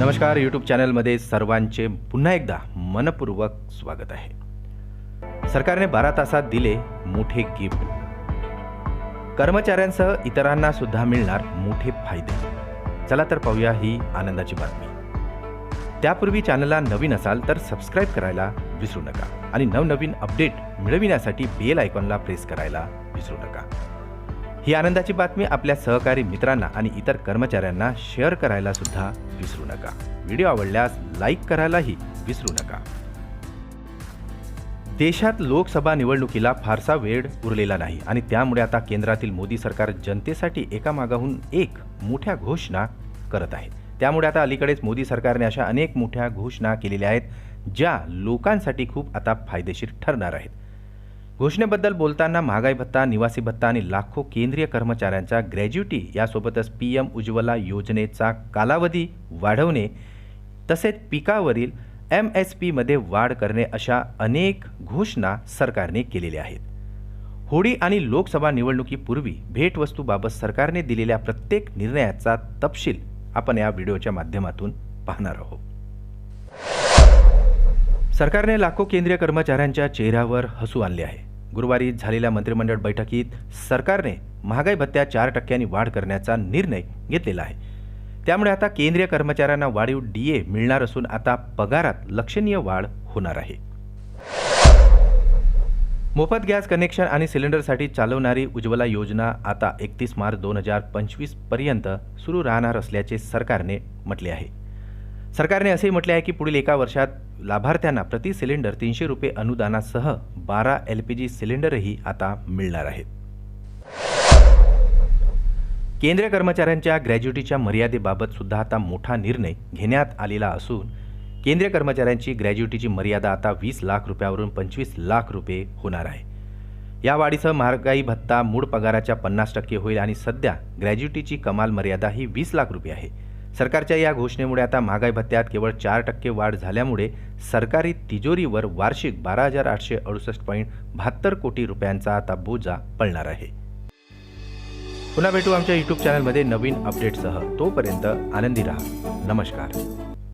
नमस्कार यूट्यूब चॅनलमध्ये सर्वांचे पुन्हा एकदा मनपूर्वक स्वागत आहे. सरकारने बारा तासात दिले मोठे गिफ्ट. कर्मचाऱ्यांसह इतरांना सुद्धा मिळणार मोठे फायदे. चला तर पाहूया ही आनंदाची बातमी. त्यापूर्वी चॅनलला नवीन असाल तर सबस्क्राईब करायला विसरू नका आणि नवनवीन अपडेट मिळविण्यासाठी बेल आयकॉनला प्रेस करायला विसरू नका. ही आनंदाची बातमी आपल्या सहकारी मित्रांना आणि इतर कर्मचाऱ्यांना शेअर करायला सुद्धा विसरू नका. व्हिडिओ आवडल्यास लाईक करायलाही विसरू नका. देशात लोकसभा निवडणुकीला फारसा वेळ उरलेला नाही आणि त्यामुळे आता केंद्रातील मोदी सरकार जनतेसाठी एकामागाहून एक मोठ्या घोषणा करत आहे. त्यामुळे आता अलीकडेच मोदी सरकारने अशा अनेक मोठ्या घोषणा केलेल्या आहेत ज्या लोकांसाठी खूप आता फायदेशीर ठरणार आहेत. घोषणेबद्दल बोलताना महागाई भत्ता निवासी भत्ता आणि लाखो केंद्रीय कर्मचाऱ्यांच्या ग्रॅज्युटी यासोबतच पी एम उज्ज्वला योजनेचा कालावधी वाढवणे तसेच पिकावरील एम एस पीमध्ये वाढ करणे अशा अनेक घोषणा सरकारने केलेल्या आहेत. होळी आणि लोकसभा निवडणुकीपूर्वी भेटवस्तूबाबत सरकारने दिलेल्या प्रत्येक निर्णयाचा तपशील आपण या व्हिडिओच्या माध्यमातून पाहणार आहोत. सरकारने लाखो केंद्रीय कर्मचाऱ्यांच्या चेहऱ्यावर हसू आणले आहे. गुरुवारी झालेल्या मंत्रिमंडळ बैठकीत सरकारने महागाई भत्त्या चार टक्क्यांनी वाढ करण्याचा निर्णय घेतलेला आहे. त्यामुळे आता केंद्रीय कर्मचाऱ्यांना वाढीव डी ए मिळणार असून आता पगारात लक्षणीय वाढ होणार आहे. मोफत गॅस कनेक्शन आणि सिलेंडरसाठी चालवणारी उज्ज्वला योजना आता एकतीस मार्च दोन हजार पंचवीसपर्यंत सुरू राहणार असल्याचे सरकारने म्हटले आहे. सरकारने असेही म्हटले आहे की पुढील एका वर्षात लाभार्थ्यांना प्रति सिलेंडर तीनशे रुपये अनुदानासह बारा एल पी जी सिलेंडरही आता मिळणार आहेत. केंद्रीय कर्मचाऱ्यांच्या ग्रॅज्युटीच्या मर्यादेबाबत सुद्धा आता मोठा निर्णय घेण्यात आलेला असून केंद्रीय कर्मचाऱ्यांची ग्रॅज्युटीची मर्यादा आता वीस लाख रुपयावरून पंचवीस लाख रुपये होणार आहे. या वाढीसह महागाई भत्ता मूळ पगाराच्या पन्नास टक्के होईल आणि सध्या ग्रॅज्युटीची कमाल मर्यादा ही वीस लाख रुपये आहे. सरकारच्या या घोषणेमुळे आता महागाई भत्त्यात केवळ चार टक्के वाढ झाल्यामुळे सरकारी तिजोरीवर वार्षिक बारा हजार आठशे अडुसष्ट पॉईंट बहात्तर कोटी रुपयांचा आता बोजा पडणार आहे. पुन्हा भेटू आमच्या यूट्यूब चॅनलमध्ये नवीन अपडेटसह तोपर्यंत आनंदी राहा. नमस्कार.